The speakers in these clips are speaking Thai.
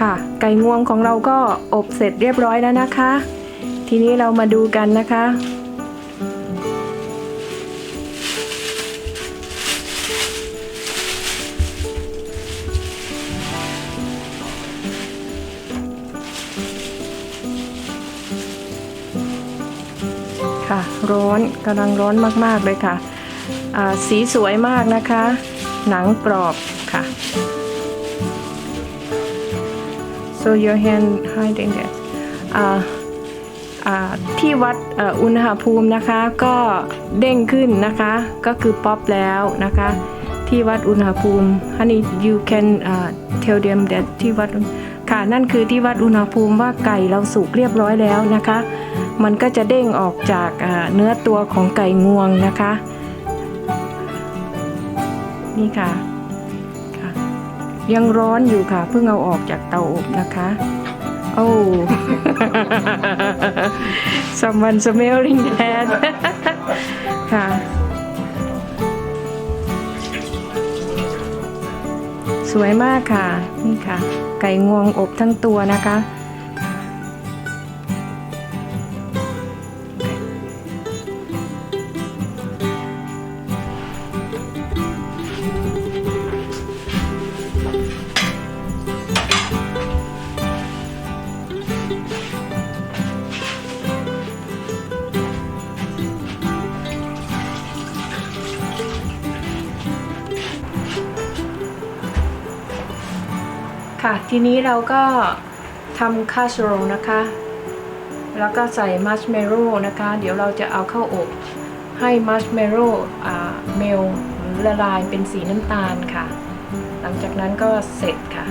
ค่ะ ไก่งวงของเราก็อบเสร็จเรียบร้อยแล้วนะคะ ทีนี้เรามาดูกันนะคะ ค่ะร้อนกำลังร้อนมาก ๆ เลยค่ะ สีสวยมากนะคะ หนังกรอบค่ะ so your hand hiding there ที่วัดอุณหภูมินะคะก็เด้งขึ้นนะคะ ก็คือป๊อปแล้วนะคะ ที่วัดอุณหภูมิ honey you can uh, tell them that ที่วัดค่ะนั่นคือที่วัดอุณหภูมิว่าไก่เราสุกเรียบร้อยแล้วนะคะ มันก็จะเด้งออกจากเนื้อตัวของไก่งวงนะคะ นี่ค่ะ ยังร้อนอยู่ค่ะ เพิ่งเอาออกจากเตาอบนะคะโอ้ someone smelling that ค่ะ สวยมากค่ะ นี่ค่ะ ไก่งวงอบทั้งตัวนะคะ ค่ะ ทีนี้เราก็ทำคาสโรนะคะ แล้วก็ใส่มัชเมโร่นะคะ เดี๋ยวเราจะเอาเข้าอบให้มัชเมโร่เมลหรือละลายเป็นสีน้ำตาลค่ะ หลังจากนั้นก็เสร็จค่ะ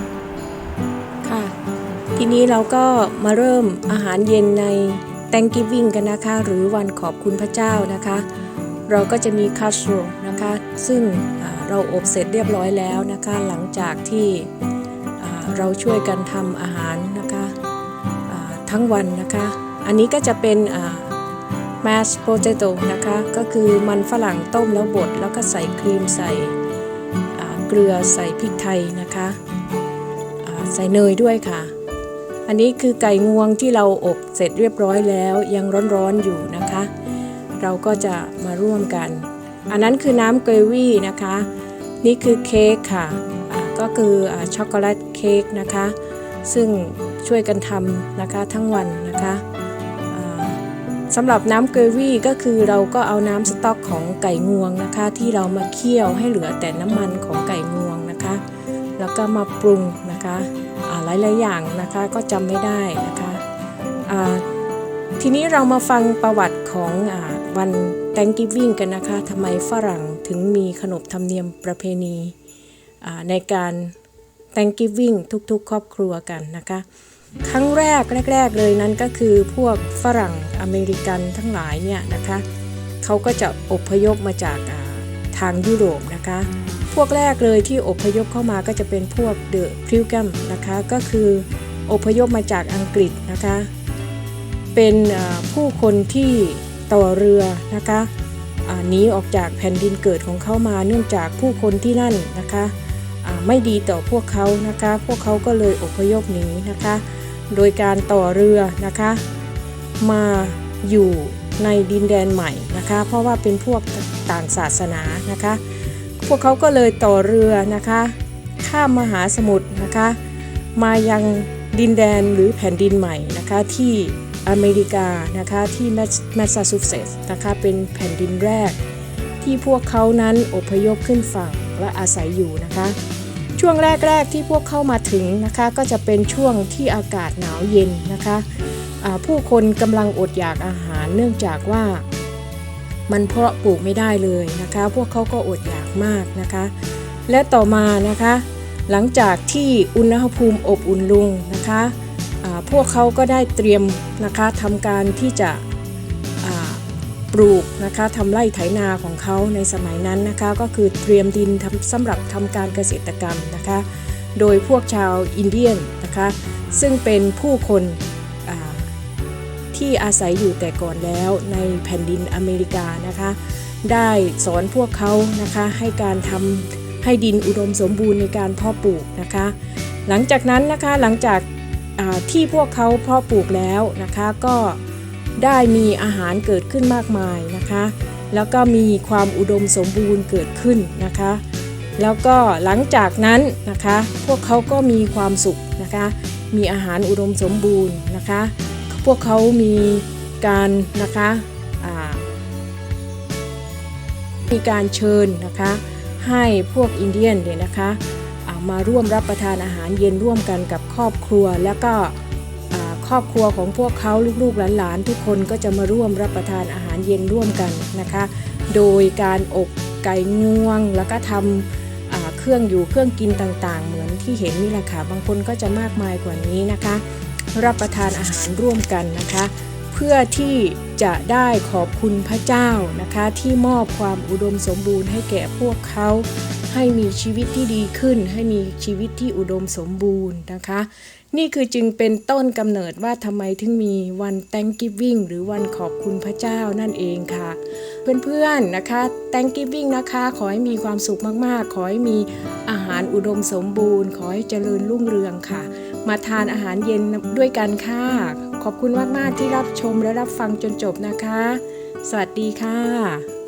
ค่ะ ทีนี้เราก็มาเริ่มอาหารเย็นใน Thanksgiving กันนะคะ หรือวันขอบคุณพระเจ้านะคะ เราก็จะมีคาสโรนะคะ ซึ่งเราอบเสร็จเรียบร้อยแล้วนะคะ หลังจากที่ เราช่วยกันทำอาหารนะคะทั้งวันนะคะ อันนี้ก็จะเป็น mashed potato นะคะ ก็คือมันฝรั่งต้มแล้วบดแล้วก็ใส่ครีมใส่เกลือใส่พริกไทยนะคะใส่เนยด้วยค่ะ อันนี้คือไก่งวงที่เราอบเสร็จเรียบร้อยแล้วยังร้อนๆอยู่นะคะ เราก็จะมาร่วมกัน อันนั้นคือน้ำเกรวี่นะคะ นี่คือเค้กค่ะ ก็คืออช็อกโกแลตเค้กนะคะ ซึ่งช่วยกันทำนะคะทั้งวันนะคะสำหรับน้ำเกรวี่ก็คือเราก็เอาน้ำสต๊อกของไก่งวงนะคะ ที่เรามาเคี่ยวให้เหลือแต่น้ำมันของไก่งวงนะคะ แล้วก็มาปรุงนะคะหลายๆอย่างนะคะก็จำไม่ได้นะคะทีนี้เรามาฟังประวัติของอวัน Thanksgiving กันนะคะทำไมฝรั่งถึงมีขนบธรรมเนียมประเพณี ในการ Thanksgiving ทุกๆ ครอบครัวกันนะคะ ครั้งแรกแรก ๆ เลยนั้นก็คือพวกฝรั่งอเมริกันทั้งหลายเนี่ยนะคะเขาก็จะอพยพมาจากทางยุโรปนะคะ พวกแรกเลยที่อพยพเข้ามาก็จะเป็นพวกเดอะพริวกัมนะคะก็คืออพยพมาจากอังกฤษนะคะ เป็นผู้คนที่ต่อเรือนะคะหนีออกจากแผ่นดินเกิดของเขามาเนื่องจากผู้คนที่นั่นนะคะ ไม่ดีต่อพวกเขานะคะ พวกเขาก็เลยอพยพหนีนะคะ โดยการต่อเรือนะคะ มาอยู่ในดินแดนใหม่นะคะ เพราะว่าเป็นพวกต่างศาสนานะคะ พวกเขาก็เลยต่อเรือนะคะ ข้ามมหาสมุทรนะคะ มายังดินแดนหรือแผ่นดินใหม่นะคะที่อเมริกานะคะที่แมสซาชูเซตส์นะคะเป็นแผ่นดินแรก ที่พวกเขานั้นอพยพขึ้นฝั่งและอาศัยอยู่นะคะ ช่วงแรก ๆ ที่พวกเข้ามาถึงนะคะ ก็จะเป็นช่วงที่อากาศหนาวเย็นนะคะผู้คนกำลังอดอยากอาหารเนื่องจากว่ามันเพาะปลูกไม่ได้เลยนะคะ พวกเขาก็อดอยากมากนะคะ และต่อมานะคะ หลังจากที่อุณหภูมิอบอุ่นลงนะคะพวกเขาก็ได้เตรียมนะคะทำการที่จะ ปลูกนะคะทำไร่ไถนาของเขาในสมัยนั้นนะคะก็คือเตรียมดินทำสำหรับทำการเกษตรกรรมนะคะ โดยพวกชาวอินเดียนนะคะซึ่งเป็นผู้คนที่อาศัยอยู่แต่ก่อนแล้วในแผ่นดินอเมริกานะคะ ได้สอนพวกเขานะคะให้การทำให้ดินอุดมสมบูรณ์ในการเพาะปลูกนะคะ หลังจากนั้นนะคะหลังจากที่พวกเขาเพาะปลูกแล้วนะคะก็ ได้มีอาหารเกิดขึ้นมากมายนะคะ แล้วก็มีความอุดมสมบูรณ์เกิดขึ้นนะคะ แล้วก็หลังจากนั้นนะคะ พวกเขาก็มีความสุขนะคะ มีอาหารอุดมสมบูรณ์นะคะ พวกเขามีการนะคะมีการเชิญนะคะให้พวกอินเดียนเนี่ยนะคะามาร่วมรับประทานอาหารเย็นร่วมกันกับครอบครัวแล้วก็ ครอบครัวของพวกเขาลูกๆหลานๆทุกคนก็จะมาร่วมรับประทานอาหารเย็นร่วมกันนะคะ โดยการอบไก่งวงแล้วก็ทำเครื่องอยู่เครื่องกินต่างๆ เหมือนที่เห็นนี่แหละค่ะบางคนก็จะมากมายกว่านี้นะคะ รับประทานอาหารร่วมกันนะคะ เพื่อที่จะได้ขอบคุณพระเจ้านะคะ ที่มอบความอุดมสมบูรณ์ให้แก่พวกเขา ให้มีชีวิตที่ดีขึ้น ให้มีชีวิตที่อุดมสมบูรณ์นะคะ นี่คือจึงเป็นต้นกำเนิดว่าทำไมถึงมีวัน Thanksgiving หรือวันขอบคุณพระเจ้านั่นเองค่ะ เพื่อนๆนะคะ Thanksgiving นะคะ ขอให้มีความสุขมากๆ ขอให้มีอาหารอุดมสมบูรณ์ ขอให้เจริญรุ่งเรืองค่ะ มาทานอาหารเย็นด้วยกันค่ะ ขอบคุณมากๆที่รับชมและรับฟังจนจบนะคะ สวัสดีค่ะ